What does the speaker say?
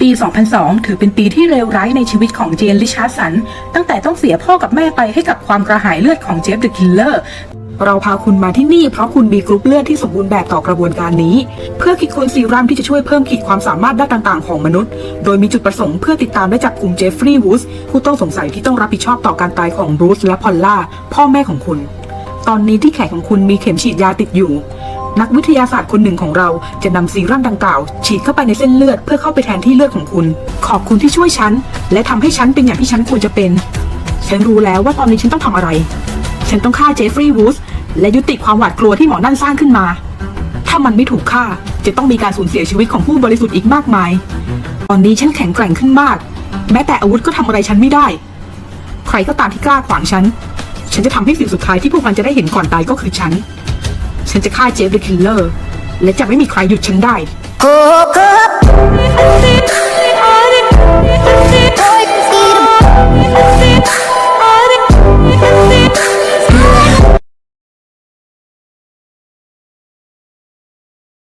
ปี 2002 ถือเป็นปีที่เลวร้ายในชีวิตของเจนริชาร์ดสัน ตั้งแต่ต้องเสียพ่อกับแม่ไปให้กับความกระหายเลือดของเจฟเดอะคิลเลอร์เราพาคุณมาที่นี่เพราะคุณมีกรุ๊ปเลือดที่สมบูรณ์แบบต่อกระบวนการนี้ เพื่อคิดค้นซีรั่มที่จะช่วยเพิ่มขีดความสามารถด้านต่าง ๆ ของมนุษย์ โดยมีจุดประสงค์เพื่อติดตามและจับกลุ่มเจฟฟรีย์วูดส์ผู้ต้องสงสัยที่ต้องรับผิดชอบต่อการตายของบรูซและพอลล่าพ่อแม่ของคุณ ตอนนี้ที่แขนของคุณมีเข็มฉีดยาติดอยู่ นักวิทยาศาสตร์คนหนึ่งของเราจะนำซีรั่มดังกล่าว ฉีดเข้าไปในเส้นเลือดเพื่อเข้าไปแทนที่เลือดของคุณ ขอบคุณที่ช่วยฉัน และทำให้ฉันเป็นอย่างที่ฉันควรจะเป็น ฉันรู้แล้วว่าตอนนี้ฉันต้องทำอะไร ฉันต้องฆ่าเจฟฟรีย์วูดส์และยุติความหวาดกลัวที่หมอนั่นสร้างขึ้นมา ถ้ามันไม่ถูกฆ่าจะต้องมีการสูญเสียชีวิตของผู้บริสุทธิ์อีกมากมาย ตอนนี้ฉันแข็งแกร่งขึ้นมาก แม้แต่อาวุธก็ทำอะไรฉันไม่ได้ ใครก็ตามที่กล้าขวางฉัน ฉันจะทำให้สิ่งสุดท้ายที่พวกมันจะได้เห็นก่อนตายก็คือฉัน ฉันจะฆ่าเจฟเดอะคิลเลอร์ และจะไม่มีใครหยุดฉันได้ Woke up